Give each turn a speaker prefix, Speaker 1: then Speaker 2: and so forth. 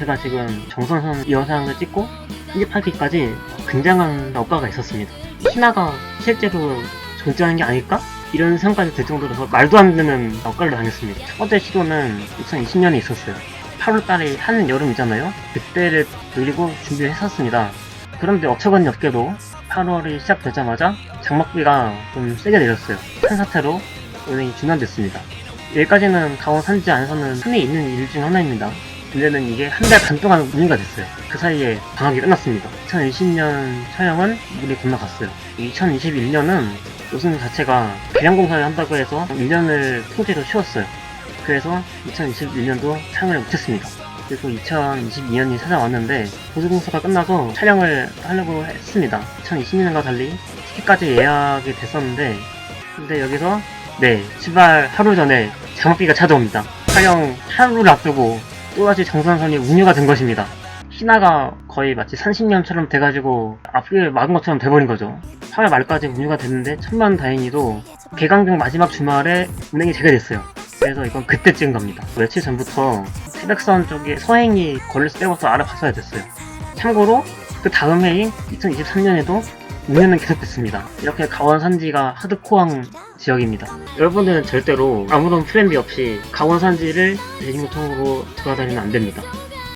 Speaker 1: 제가 지금 정선선 이 영상을 찍고 편집하기까지 굉장한 억가가 있었습니다. 신화가 실제로 존재하는 게 아닐까? 이런 생각까지 들 정도로 말도 안 되는 억가를 당했습니다. 첫 번째 시도는 2020년에 있었어요. 8월달에 한 여름이잖아요. 그때를 노리고 준비를 했었습니다. 그런데 어처구니 없게도 8월이 시작되자마자 장막비가 좀 세게 내렸어요. 큰 사태로 은행이 중단됐습니다. 여기까지는 강원 산지 안에서는 흔히 있는 일 중 하나입니다. 문제는 이게 한 달 반 동안 문의가 됐어요. 그 사이에 방학이 끝났습니다. 2020년 촬영은 물이 건너갔어요. 2021년은 노승 자체가 개량공사를 한다고 해서 1년을 통째로 쉬었어요. 그래서 2021년도 촬영을 못했습니다. 그리고 2022년이 찾아왔는데 보수공사가 끝나서 촬영을 하려고 했습니다. 2020년과 달리 티켓까지 예약이 됐었는데 근데 여기서 네 출발 하루 전에 장막비가 찾아옵니다. 촬영 하루를 앞두고 또다시 정선선이 운유가 된 것입니다. 신화가 거의 마치 30년처럼 돼가지고 앞을 막은 것처럼 돼버린 거죠. 8월 말까지 운유가 됐는데 천만 다행히도 개강경 마지막 주말에 운행이 재개됐어요. 그래서 이건 그때 찍은 겁니다. 며칠 전부터 태백선 쪽에 서행이 걸릴 수 빼고서 알아봤어야 됐어요. 참고로 그 다음 해인 2023년에도 운행은 계속됐습니다. 이렇게 강원 산지가 하드코어한 지역입니다. 여러분들은 절대로 아무런 B 없이 강원 산지를 대중교통으로 돌아다니면 안 됩니다.